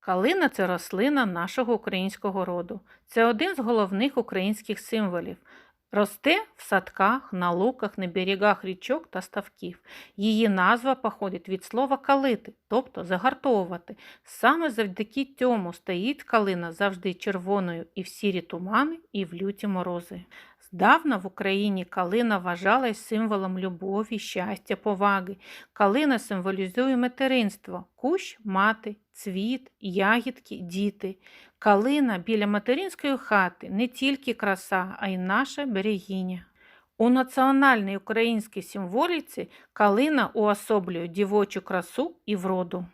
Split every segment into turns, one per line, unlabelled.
Калина це рослина нашого українського роду. Це один з головних українських символів. Росте в садках, на луках, на берегах річок та ставків. Її назва походить від слова калити, тобто загартовувати. Саме завдяки цьому стоїть калина завжди червоною і в сірі тумани, і в люті морози. Здавна в Україні калина вважалась символом любові, щастя, поваги. Калина символізує материнство, кущ мати, цвіт, ягідки, діти. Калина біля материнської хати не тільки краса, а й наша берегиня. У національній українській символіці калина уособлює дівочу красу і вроду.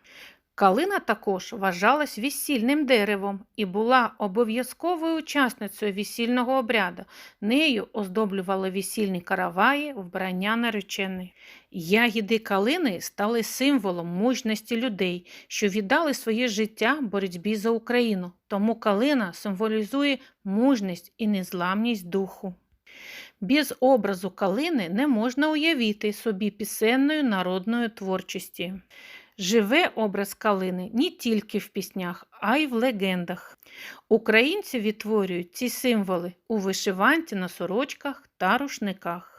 Калина також вважалась весільним деревом і була обов'язковою учасницею весільного обряду. Нею оздоблювали весільні караваї, вбрання нареченої. Ягіди калини стали символом мужності людей, що віддали своє життя боротьбі за Україну. Тому калина символізує мужність і незламність духу. Без образу калини не можна уявити собі пісенної народної творчості. Живе образ калини не тільки в піснях, а й в легендах. Українці відтворюють ці символи у вишиванці на сорочках та рушниках.